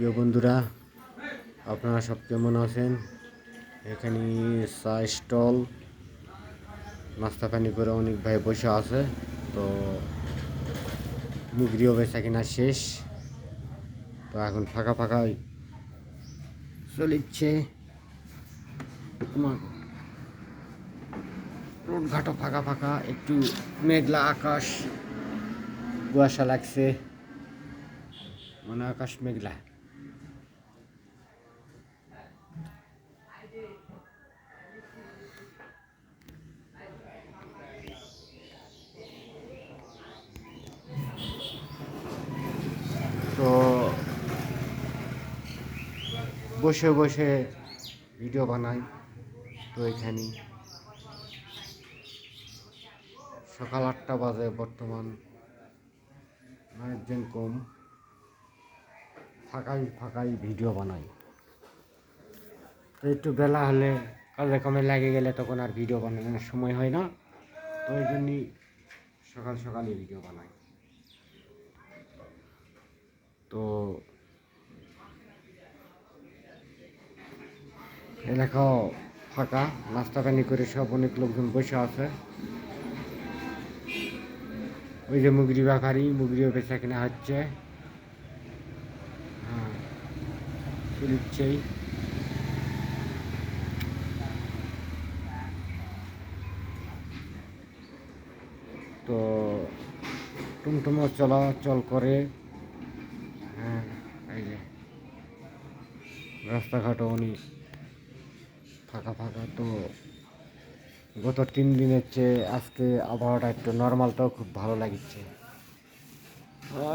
প্রিয় বন্ধুরা, আপনারা সব কেমন আছেন? এখানে চা স্টল, নাস্তা পানি করে অনেক ভাই বসে আছে, তো মুগরিও বেচা কিনা শেষ। তো এখন ফাঁকা ফাঁকা চলিচ্ছে। রোডঘাটও ফাঁকা ফাঁকা, একটু মেঘলা আকাশ, কুয়াশা লাগছে। মানে আকাশ মেঘলা তো বসে বসে ভিডিও বানাই তো এখানে। সকাল আটটা বাজে বর্তমান। মানুষজন কম। ফাঁকাই ফাঁকাই ভিডিও বানাই। তো একটু বেলা হলে কাজে কমে লাগে গেলে তখন আর ভিডিও বানানোর সময় হয় না। তো ওই জন্যই সকাল সকালই ভিডিও বানাই। তো এলাকাও ফাঁকা নাস্তা পানি করে সব অনেক লোকজন বসে আছে। ওই যে মুগরি ব্যাপারি, মুগরিও বেচা কিনা হচ্ছে। হ্যাঁ তো টুমটুমও চলাচল করে। হ্যাঁ এই যে রাস্তাঘাটও অনেক ফাঁকা ফাঁকা তো গত তিন দিনের চেয়ে আজকে আবহাওয়াটা একটু নর্মালটাও খুব ভালো লাগছে।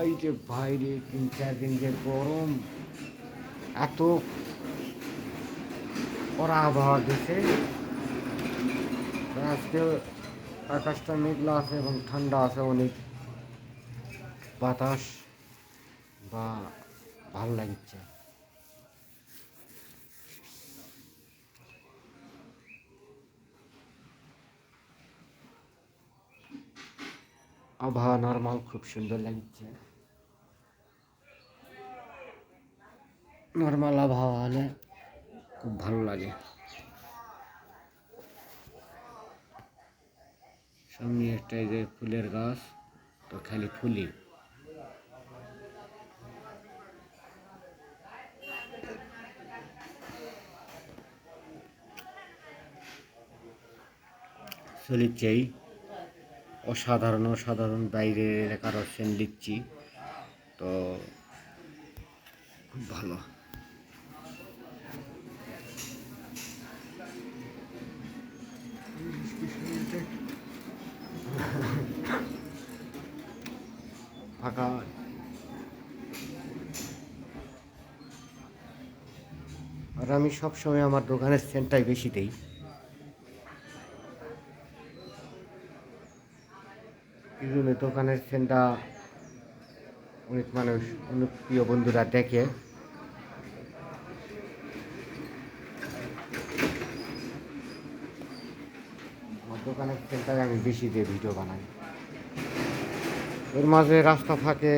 এই যে বাইরে তিন চার দিন যে গরম, এত কড়া আবহাওয়া দিছে। আজকে আকাশটা মেঘলা আছে এবং ঠান্ডা আছে অনেক। বাতাস বা ভালো লাগছে। আবহাওয়া নর্মাল, খুব সুন্দর লাগছে। নর্মাল আবহাওয়া হলে খুব ভালো লাগে। সামনে একটা যে ফুলের গাছ, তো খালি ফুলই। চলিচ্ছেই অসাধারণ অসাধারণ বাইরের এলাকার সেন লিখছি। তো খুব ভালো। ফাঁকা। আর আমি সবসময় আমার দোকানের সেন্টটাই বেশি দেই। জন্য দোকানের সেন্টা অনেক মানুষ, অনেক প্রিয় বন্ধুরা দেখে। দোকানের সেন্টারে আমি বেশি দিয়ে ভিডিও বানাই। এর মাঝে রাস্তা ফাঁকে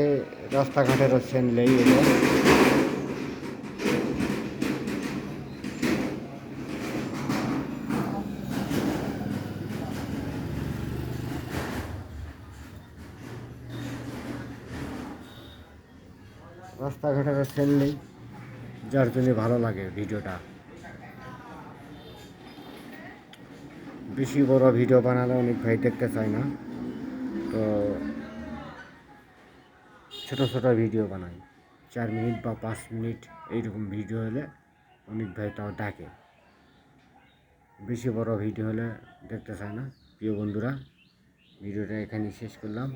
রাস্তাঘাটেরও সেন লেগে এলো রাস্তাঘাটের সেল নেই। যার জন্য ভালো লাগে ভিডিওটা। বেশি বড় ভিডিও বানালে অনেক ভাই দেখতে চায় না। তো ছোট ছোট ভিডিও বানাই। চার মিনিট বা পাঁচ মিনিট এইরকম ভিডিও হলে অনেক ভাই তাও ডাকে। বেশি বড় ভিডিও হলে দেখতে চায় না। প্রিয় বন্ধুরা, ভিডিওটা এখানেই শেষ করলাম।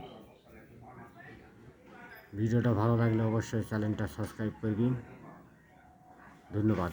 ভিডিওটা ভালো লাগলে অবশ্যই চ্যানেলটা সাবস্ক্রাইব করবেন। ধন্যবাদ।